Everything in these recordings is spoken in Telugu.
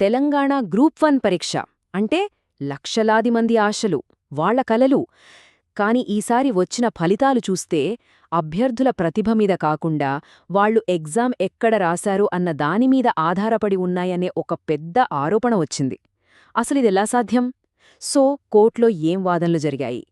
తెలంగాణ గ్రూప్ వన్ పరీక్ష. అంటే లక్షలాది మంది ఆశలు వాళ్ళ కలలు. కాని ఈసారి వచ్చిన ఫలితాలు చూస్తే అభ్యర్థుల ప్రతిభ మీద కాకుండా వాళ్ళు ఎగ్జామ్ ఎక్కడ రాశారు అన్న దానిమీద ఆధారపడి ఉన్నాయనే ఒక పెద్ద ఆరోపణ వచ్చింది. అసలిదెలా సాధ్యం? సో కోర్టులో ఏం వాదనలు జరిగాయి?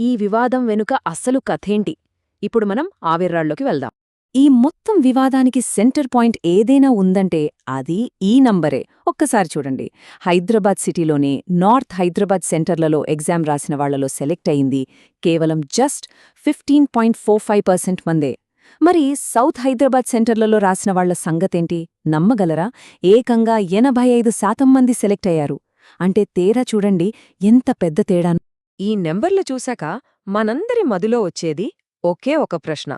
ఈ వివాదం వెనుక అస్సలు కథేంటి? ఇప్పుడు మనం ఆవిర్రాళ్ళోకి వెళ్దాం. ఈ మొత్తం వివాదానికి సెంటర్ పాయింట్ ఏదైనా ఉందంటే అది ఈ నంబరే. ఒక్కసారి చూడండి. హైదరాబాద్ సిటీలోనే నార్త్ హైదరాబాద్ సెంటర్లలో ఎగ్జామ్ రాసిన వాళ్ళలో సెలెక్ట్ అయింది కేవలం just fifteen point four five percent మందే. మరి సౌత్ హైదరాబాద్ సెంటర్లలో రాసిన వాళ్ళ సంగతేంటి? నమ్మగలరా? ఏకంగా ఎనభై ఐదు శాతం మంది సెలెక్ట్ అయ్యారు. అంటే తేడా చూడండి ఎంత పెద్ద తేడాను. ఈ నెంబర్లు చూశాక మనందరి మదిలో వచ్చేది ఒకే ఒక ప్రశ్న.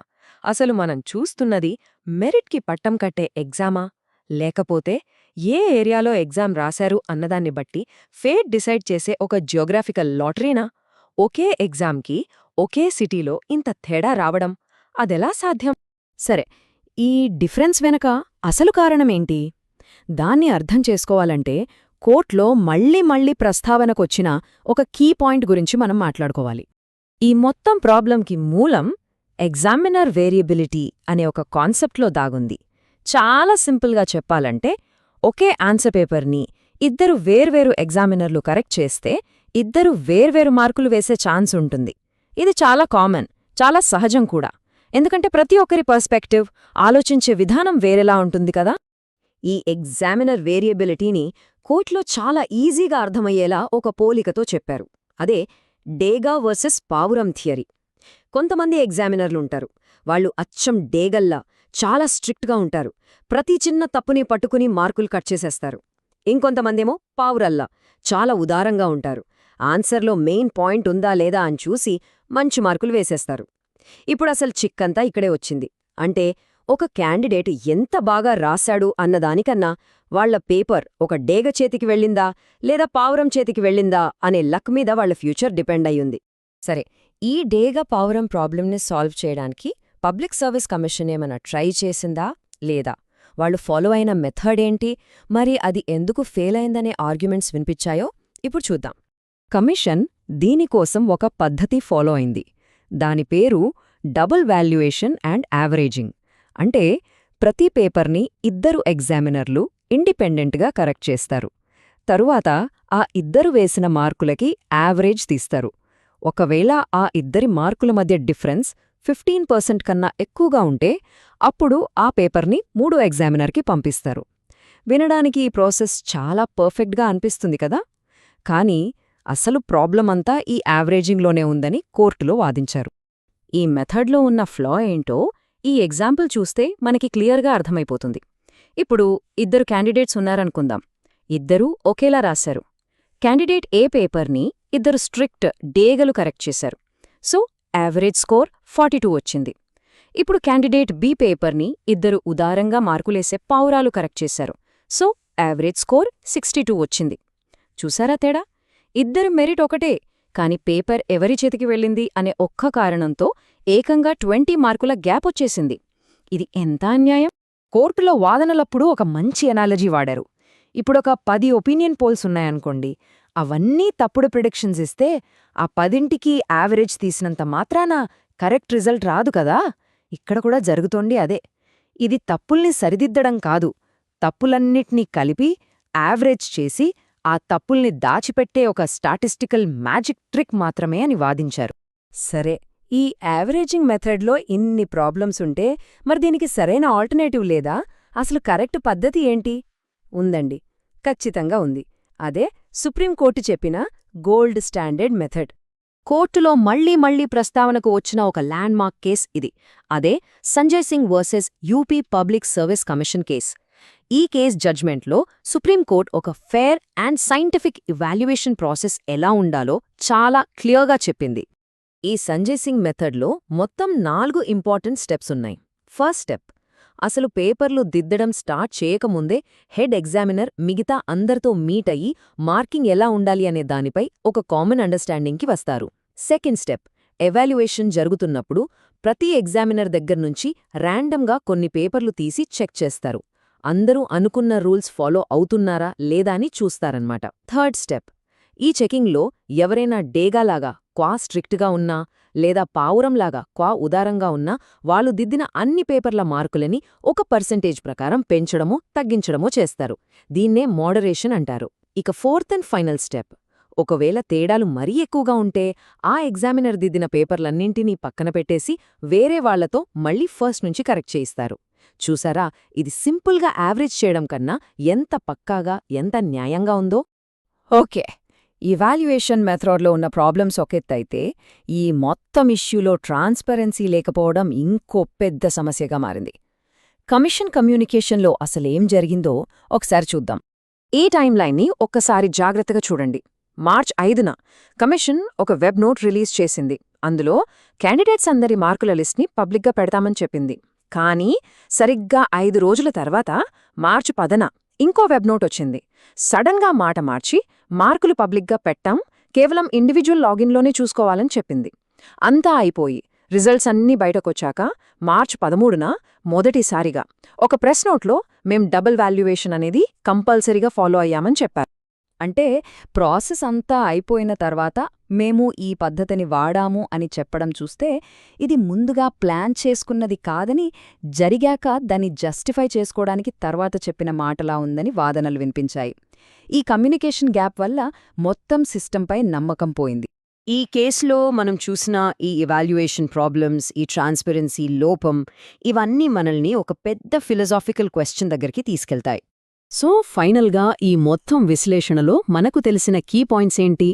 అసలు మనం చూస్తున్నది మెరిట్కి పట్టం కట్టే ఎగ్జామా? లేకపోతే ఏ ఏరియాలో ఎగ్జామ్ రాశారు అన్నదాన్ని బట్టి ఫేట్ డిసైడ్ చేసే ఒక జియోగ్రాఫికల్ లాటరీనా? ఒకే ఎగ్జామ్కి ఒకే సిటీలో ఇంత తేడా రావడం అదెలా సాధ్యం? సరే ఈ డిఫరెన్స్ వెనక అసలు కారణమేంటి? దాన్ని అర్థం చేసుకోవాలంటే కోర్ట్లో మళ్ళీ మళ్ళీ ప్రస్తావనకొచ్చిన ఒక కీ పాయింట్ గురించి మనం మాట్లాడుకోవాలి. ఈ మొత్తం ప్రాబ్లంకి మూలం ఎగ్జామినర్ వేరియబిలిటీ అనే ఒక కాన్సెప్ట్లో దాగుంది. చాలా సింపుల్గా చెప్పాలంటే ఒకే ఆన్సర్ పేపర్ని ఇద్దరు వేర్వేరు ఎగ్జామినర్లు కరెక్ట్ చేస్తే ఇద్దరు వేర్వేరు మార్కులు వేసే ఛాన్స్ ఉంటుంది. ఇది చాలా కామన్ చాలా సహజం కూడా. ఎందుకంటే ప్రతి ఒక్కరి పర్స్పెక్టివ్ ఆలోచించే విధానం వేరేలా ఉంటుంది కదా. ఈ ఎగ్జామినర్ వేరియబిలిటీని కోర్టులో చాలా ఈజీగా అర్థమయ్యేలా ఒక పోలికతో చెప్పారు. అదే డేగా వర్సెస్ పావురం థియరీ. కొంతమంది ఎగ్జామినర్లుంటారు. వాళ్ళు అచ్చం డేగల్లా చాలా స్ట్రిక్ట్గా ఉంటారు. ప్రతి చిన్న తప్పుని పట్టుకుని మార్కులు కట్ చేసేస్తారు. ఇంకొంతమందేమో పావురల్లా చాలా ఉదారంగా ఉంటారు. ఆన్సర్లో మెయిన్ పాయింట్ ఉందా లేదా అని చూసి మంచి మార్కులు వేసేస్తారు. ఇప్పుడసలు చిక్కంతా ఇక్కడే వచ్చింది. అంటే ఒక క్యాండిడేట్ ఎంత బాగా రాశాడు అన్నదానికన్నా వాళ్ళ పేపర్ ఒక డేగ చేతికి వెళ్ళిందా లేదా పావురం చేతికి వెళ్ళిందా అనే లక్ మీద వాళ్ళ ఫ్యూచర్ డిపెండ్ అయ్యుంది. సరే ఈ డేగ పావురం ప్రాబ్లంని సాల్వ్ చేయడానికి పబ్లిక్ సర్వీస్ కమిషన్ ఏమైనా ట్రై చేసిందా? లేదా? వాళ్ళు ఫాలో అయిన మెథడ్ ఏంటి? మరి అది ఎందుకు ఫెయిల్ అయిందనే ఆర్గ్యుమెంట్స్ వినిపించాయో? ఇప్పుడు చూద్దాం. కమిషన్ దీనికోసం ఒక పద్ధతి ఫాలో అయింది. దాని పేరు డబుల్ వాల్యుయేషన్ అండ్ యావరేజింగ్. అంటే ప్రతి పేపర్ని ఇద్దరు ఎగ్జామినర్లు ఇండిపెండెంట్గా కరెక్ట్ చేస్తారు. తరువాత ఆ ఇద్దరు వేసిన మార్కులకి యావరేజ్ తీస్తారు. ఒకవేళ ఆ ఇద్దరి మార్కుల మధ్య డిఫరెన్స్ ఫిఫ్టీన్ పర్సెంట్ కన్నా ఎక్కువగా ఉంటే అప్పుడు ఆ పేపర్ని మూడో ఎగ్జామినర్కి పంపిస్తారు. వినడానికి ఈ ప్రాసెస్ చాలా పర్ఫెక్ట్గా అనిపిస్తుంది కదా? కానీ అసలు ప్రాబ్లమంతా ఈ యావరేజింగ్లోనే ఉందని కోర్టులో వాదించారు. ఈ మెథడ్లో ఉన్న ఫ్లా ఏంటో ఈ ఎగ్జాంపుల్ చూస్తే మనకి క్లియర్గా అర్థమైపోతుంది. ఇప్పుడు ఇద్దరు క్యాండిడేట్స్ ఉన్నారనుకుందాం. ఇద్దరూ ఒకేలా రాశారు. క్యాండిడేట్ ఏ పేపర్ని ఇద్దరు స్ట్రిక్ట్ డేగలు కరెక్ట్ చేశారు. సో యావరేజ్ స్కోర్ ఫార్టీ వచ్చింది. ఇప్పుడు క్యాండిడేట్ బి పేపర్ని ఇద్దరు ఉదారంగా మార్కులేసే పావురాలు కరెక్ట్ చేశారు. సో యావరేజ్ స్కోర్ సిక్స్టీ వచ్చింది. చూసారా తేడా? ఇద్దరు మెరిట్ ఒకటే కాని పేపర్ ఎవరి చేతికి వెళ్ళింది అనే ఒక్క కారణంతో ఏకంగా ట్వంటీ మార్కుల గ్యాప్ వచ్చేసింది. ఇది ఎంత అన్యాయం? కోర్టులో వాదనలప్పుడు ఒక మంచి ఎనాలజీ వాడారు. ఇప్పుడొక పది ఒపీనియన్ పోల్స్ ఉన్నాయనుకోండి అవన్నీ తప్పుడు ప్రిడిక్షన్స్ ఇస్తే ఆ పదింటికి యావరేజ్ తీసినంత మాత్రాన కరెక్ట్ రిజల్ట్ రాదు కదా? ఇక్కడ కూడా జరుగుతోంది అదే. ఇది తప్పుల్ని సరిదిద్దడం కాదు. తప్పులన్నిటినీ కలిపి యావరేజ్ చేసి ఆ తప్పుల్ని దాచిపెట్టే ఒక స్టాటిస్టికల్ మ్యాజిక్ ట్రిక్ మాత్రమే అని వాదించారు. సరే ఈ యావరేజింగ్ మెథడ్లో ఇన్ని ప్రాబ్లమ్స్ ఉంటే మరి దీనికి సరైన ఆల్టర్నేటివ్ లేదా? అసలు కరెక్ట్ పద్ధతి ఏంటి? ఉందండి. ఖచ్చితంగా ఉంది. అదే సుప్రీంకోర్టు చెప్పిన గోల్డ్ స్టాండర్డ్ మెథడ్. కోర్టులో మళ్ళీ మళ్ళీ ప్రస్తావనకు వచ్చిన ఒక ల్యాండ్మార్క్ కేస్ ఇది. అదే Sanjay Singh versus UP public service commission case. ఈ కేస్ జడ్జ్మెంట్లో సుప్రీంకోర్టు ఒక fair and scientific evaluation process ఎలా ఉండాలో చాలా క్లియర్గా చెప్పింది. ఈ సంజయ్ సింగ్ మెథడ్లో మొత్తం నాలుగు ఇంపార్టెంట్ స్టెప్స్ ఉన్నాయి. ఫస్ట్ స్టెప్ అసలు పేపర్లు దిద్దడం స్టార్ట్ చేయకముందే హెడ్ ఎగ్జామినర్ మిగతా అందరితో మీట్ అయ్యి మార్కింగ్ ఎలా ఉండాలి అనే దానిపై ఒక కామన్ అండర్స్టాండింగ్కి వస్తారు. సెకండ్ స్టెప్ ఎవాల్యుయేషన్ జరుగుతున్నప్పుడు ప్రతి ఎగ్జామినర్ దగ్గర్నుంచి ర్యాండమ్గా కొన్ని పేపర్లు తీసి చెక్ చేస్తారు. అందరూ అనుకున్న రూల్స్ ఫాలో అవుతున్నారా లేదా అని చూస్తారన్నమాట. థర్డ్ స్టెప్ ఈ చెకింగ్లో ఎవరైనా డేగాలాగా క్వా స్ట్రిక్ట్గా ఉన్నా లేదా పావురంలాగా క్వా ఉదారంగా ఉన్నా వాళ్ళు దిద్దిన అన్ని పేపర్ల మార్కులని ఒక పర్సెంటేజ్ ప్రకారం పెంచడమో తగ్గించడమో చేస్తారు. దీన్నే మోడరేషన్ అంటారు. ఇక ఫోర్త్ అండ్ ఫైనల్ స్టెప్. ఒకవేళ తేడాలు మరీ ఎక్కువగా ఉంటే ఆ ఎగ్జామినర్ దిద్దిన పేపర్లన్నింటినీ పక్కన పెట్టేసి వేరే వాళ్ళతో మళ్ళీ ఫస్ట్ నుంచి కరెక్ట్ చేయిస్తారు. చూసారా? ఇది సింపుల్గా యావరేజ్ చేయడం కన్నా ఎంత పక్కాగా ఎంత న్యాయంగా ఉందో? ఓకే. ఇవాల్యుయేషన్ మెథడ్లో ఉన్న ప్రాబ్లమ్స్ ఒకెత్తైతే ఈ మొత్తం ఇష్యూలో ట్రాన్స్పరెన్సీ లేకపోవడం ఇంకో పెద్ద సమస్యగా మారింది. కమిషన్ కమ్యూనికేషన్లో అసలేం జరిగిందో ఒకసారి చూద్దాం. ఈ టైం లైన్ని ఒక్కసారి జాగ్రత్తగా చూడండి. మార్చ్ ఐదున కమిషన్ ఒక వెబ్ నోట్ రిలీజ్ చేసింది. అందులో క్యాండిడేట్స్ అందరి మార్కుల లిస్ట్ని పబ్లిక్గా పెడతామని చెప్పింది. కానీ సరిగ్గా ఐదు రోజుల తర్వాత మార్చి పదన ఇంకో వెబ్ నోట్ వచ్చింది. సడన్గా మాట మార్చి మార్కులు పబ్లిక్గా పెట్టాం కేవలం ఇండివిజువల్ లాగిన్లోనే చూసుకోవాలని చెప్పింది. అంతా అయిపోయి రిజల్ట్స్ అన్నీ బయటకొచ్చాక మార్చ్ పదమూడున మొదటిసారిగా ఒక ప్రెస్ నోట్లో మేం డబుల్ వాల్యుయేషన్ అనేది కంపల్సరీగా ఫాలో అయ్యామని చెప్పారు. అంటే ప్రాసెస్ అంతా అయిపోయిన తర్వాత మేము ఈ పద్ధతిని వాడాము అని చెప్పడం చూస్తే ఇది ముందుగా ప్లాన్ చేసుకున్నది కాదని జరిగాక దాన్ని జస్టిఫై చేసుకోవడానికి తర్వాత చెప్పిన మాటలా ఉందని వాదనలు వినిపించాయి. ఈ కమ్యూనికేషన్ గ్యాప్ వల్ల మొత్తం సిస్టంపై నమ్మకం పోయింది. ఈ కేసులో మనం చూసిన ఈ ఇవాల్యుయేషన్ ప్రాబ్లమ్స్ ఈ ట్రాన్స్పరెన్సీ లోపం ఇవన్నీ మనల్ని ఒక పెద్ద ఫిలసాఫికల్ క్వశ్చన్ దగ్గరికి తీసుకెళ్తాయి. సో ఫైనల్గా ఈ మొత్తం విశ్లేషణలో మనకు తెలిసిన కీ పాయింట్స్ ఏంటి?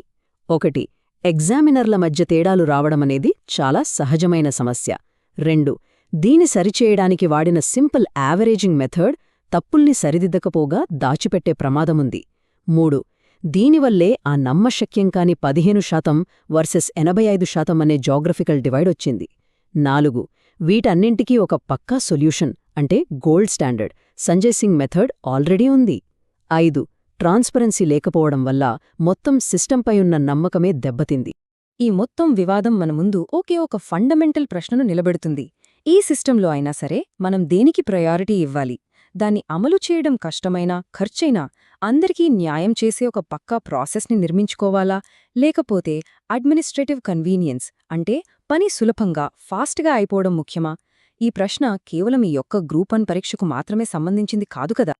ఒకటి ఎగ్జామినర్ల మధ్య తేడాలు రావడమనేది చాలా సహజమైన సమస్య. రెండు దీని సరిచేయడానికి వాడిన సింపుల్ యావరేజింగ్ మెథడ్ తప్పుల్ని సరిదిద్దకపోగా దాచిపెట్టే ప్రమాదముంది. మూడు దీనివల్లే ఆ నమ్మశక్యం కాని పదిహేను శాతం వర్సెస్ ఎనభై ఐదు శాతం అనే జాగ్రఫికల్ డివైడ్ వచ్చింది. నాలుగు వీటన్నింటికీ ఒక పక్కా సొల్యూషన్ అంటే gold standard. Sanjay Singh method already ఉంది. ఐదు ట్రాన్స్పరెన్సీ లేకపోవడం వల్ల మొత్తం సిస్టంపై ఉన్న నమ్మకమే దెబ్బతింది. ఈ మొత్తం వివాదం మన ముందు ఒకే ఒక ఫండమెంటల్ ప్రశ్నను నిలబెడుతుంది. ఈ సిస్టంలో అయినా సరే మనం దేనికి ప్రయారిటీ ఇవ్వాలి? దాన్ని అమలు చేయడం కష్టమైనా ఖర్చైనా అందరికీ న్యాయం చేసే ఒక పక్కా ప్రాసెస్ని నిర్మించుకోవాలా? లేకపోతే అడ్మినిస్ట్రేటివ్ కన్వీనియన్స్ అంటే పని సులభంగా ఫాస్ట్గా అయిపోవడం ముఖ్యమా? ఈ ప్రశ్న కేవలం ఈ యొక్క గ్రూప్ వన్ పరీక్షకు మాత్రమే సంబంధించింది కాదు కదా?